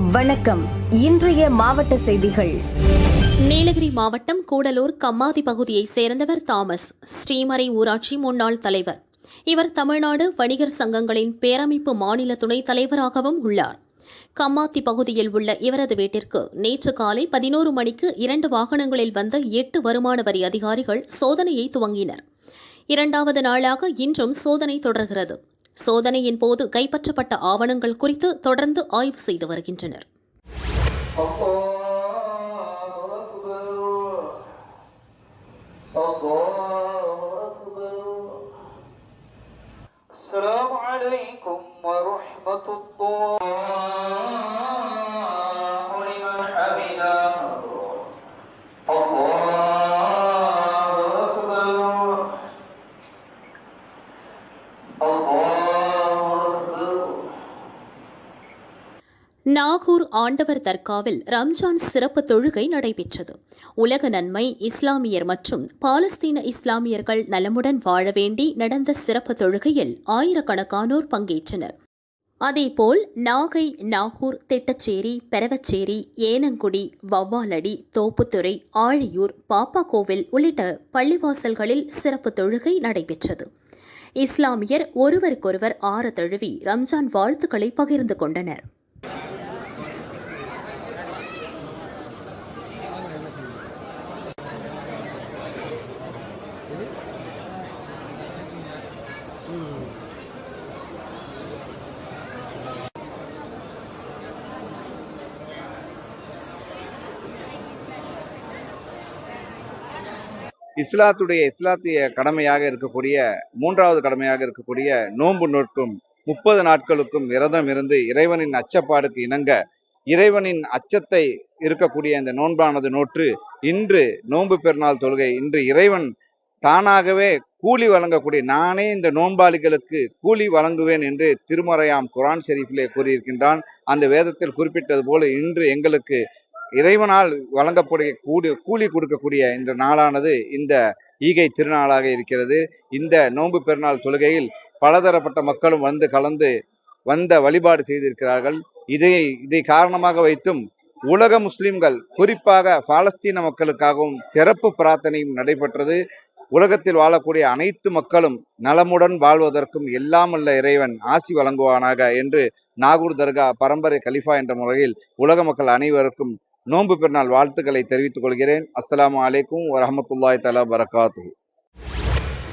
வணக்கம். இன்றைய மாவட்ட செய்திகள். நீலகிரி மாவட்டம் கூடலூர் கம்மாதி பகுதியைச் சேர்ந்தவர் தாமஸ் ஸ்ரீமறை ஊராட்சி முன்னாள் தலைவர். இவர் தமிழ்நாடு வணிகர் சங்கங்களின் பேரமைப்பு மாநில துணைத் தலைவராகவும் உள்ளார். கம்மாத்தி பகுதியில் உள்ள இவரது வீட்டிற்கு நேற்று காலை பதினோரு மணிக்கு இரண்டு வாகனங்களில் வந்த எட்டு வருமான வரி அதிகாரிகள் சோதனையை துவங்கினர். இரண்டாவது நாளாக இன்றும் சோதனை தொடர்கிறது. சோதனையின் போது கைப்பற்றப்பட்ட ஆவணங்கள் குறித்து தொடர்ந்து ஆய்வு செய்து வருகின்றனர் الله أكبر السلام عليكم ورحمة الله لمن حمده الله أكبر الله நாகூர் ஆண்டவர் தர்காவில் ரம்ஜான் சிறப்பு தொழுகை நடைபெற்றது. உலக நன்மை இஸ்லாமியர் மற்றும் பாலஸ்தீன இஸ்லாமியர்கள் நலமுடன் வாழ வேண்டி நடந்த சிறப்பு தொழுகையில் ஆயிரக்கணக்கானோர் பங்கேற்றனர். அதேபோல் நாகை நாகூர் திட்டச்சேரி பெரவச்சேரி ஏனங்குடி வவ்வாலடி தோப்புத்துறை ஆழியூர் பாப்பாக்கோவில் உள்ளிட்ட பள்ளிவாசல்களில் சிறப்பு தொழுகை நடைபெற்றது. இஸ்லாமியர் ஒருவருக்கொருவர் ஆற தழுவி ரம்ஜான் வாழ்த்துக்களை பகிர்ந்து கொண்டனர். இஸ்லாத்துடைய இஸ்லாத்திய கடமையாக இருக்கக்கூடிய மூன்றாவது கடமையாக இருக்கக்கூடிய நோன்பு நோட்கும் முப்பது நாட்களுக்கும் விரதம் இருந்து இறைவனின் அச்சப்பாடுக்கு இணங்க இறைவனின் அச்சத்தை இருக்கக்கூடிய இந்த நோன்பானது நோற்று இன்று நோன்பு பெருநாள் தொழுகை இன்று இறைவன் தானாகவே கூலி வழங்கக்கூடிய நானே இந்த நோன்பாளிகளுக்கு கூலி வழங்குவேன் என்று திருமறையாம் குரான் ஷெரீஃபிலே கூறியிருக்கின்றான். அந்த வேதத்தில் குறிப்பிட்டது போல இன்று எங்களுக்கு இறைவனால் வழங்கக்கூடிய கூடி கூலி கொடுக்கக்கூடிய இந்த நாளானது இந்த ஈகை திருநாளாக இருக்கிறது. இந்த நோன்பு பெருநாள் தொழுகையில் பலதரப்பட்ட மக்களும் வந்து கலந்து வந்த வழிபாடு செய்திருக்கிறார்கள். இதை இதை காரணமாக வைத்தும் உலக முஸ்லிம்கள் குறிப்பாக பாலஸ்தீன மக்களுக்காகவும் சிறப்பு பிரார்த்தனையும் நடைபெற்றது. உலகத்தில் வாழக்கூடிய அனைத்து மக்களும் நலமுடன் வாழ்வதற்கும் எல்லாமல்ல இறைவன் ஆசி வழங்குவானாக என்று நாகூர் தர்கா பரம்பரை கலிஃபா என்ற முறையில் உலக மக்கள் அனைவருக்கும் நோன்பு பெருநாள் வாழ்த்துக்களை தெரிவித்துக் கொள்கிறேன். அஸ்லாம் அலைக்கும் வரமத்துல்லாய் தலா வரகாத்து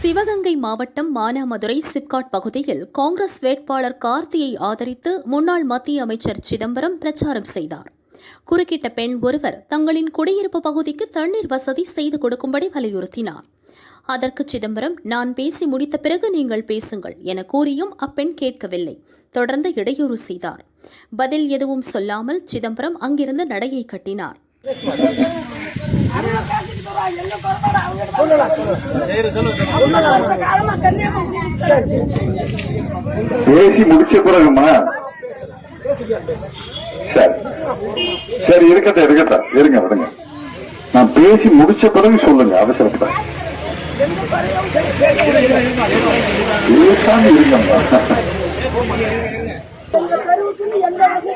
சிவகங்கை மாவட்டம் மானாமதுரை சிப்காட் பகுதியில் காங்கிரஸ் வேட்பாளர் கார்த்தியை ஆதரித்து முன்னாள் மத்திய அமைச்சர் சிதம்பரம் பிரச்சாரம் செய்தார். குறுக்கிட்ட பெண் ஒருவர் தங்களின் குடியிருப்பு பகுதிக்கு தண்ணீர் வசதி செய்து கொடுக்கும்படி வலியுறுத்தினார். அதற்கு சிதம்பரம் நான் பேசி முடித்த பிறகு நீங்கள் பேசுங்கள் என கூறியும் அப்பெண் கேட்கவில்லை. தொடர்ந்து இடையூறு செய்தார். பதில் எதுவும் சொல்லாமல் சிதம்பரம் அங்கிருந்து நடையை கட்டினார். பேசி முடிச்ச பிறகுமா? சரி. சரி இருக்கட்டும் இருக்கட்டும். இருங்க விடுங்க நான் பேசி முடிச்ச பிறகு சொல்லுங்க அவசரப்பட. பேசாம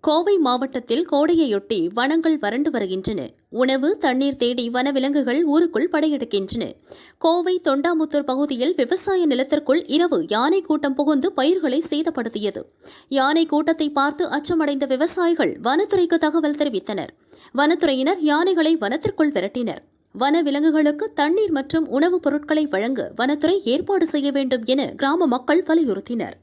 கோவை மாவட்டத்தில் கோடையையொட்டி வனங்கள் வறண்டு வருகின்றன. உணவு தண்ணீர் தேடி வனவிலங்குகள் ஊருக்குள் படையெடுக்கின்றன. கோவை தொண்டாமுத்தூர் பகுதியில் விவசாய நிலத்திற்குள் இரவு யானை கூட்டம் புகுந்து பயிர்களை சேதப்படுத்தியது. யானை கூட்டத்தை பார்த்து அச்சமடைந்த விவசாயிகள் வனத்துறைக்கு தகவல் தெரிவித்தனர். வனத்துறையினர் யானைகளை வனத்திற்குள் விரட்டினர். வன விலங்குகளுக்கு தண்ணீர் மற்றும் உணவுப் பொருட்களை வழங்க வனத்துறை ஏற்பாடு செய்ய வேண்டும் என கிராம மக்கள் வலியுறுத்தினர்.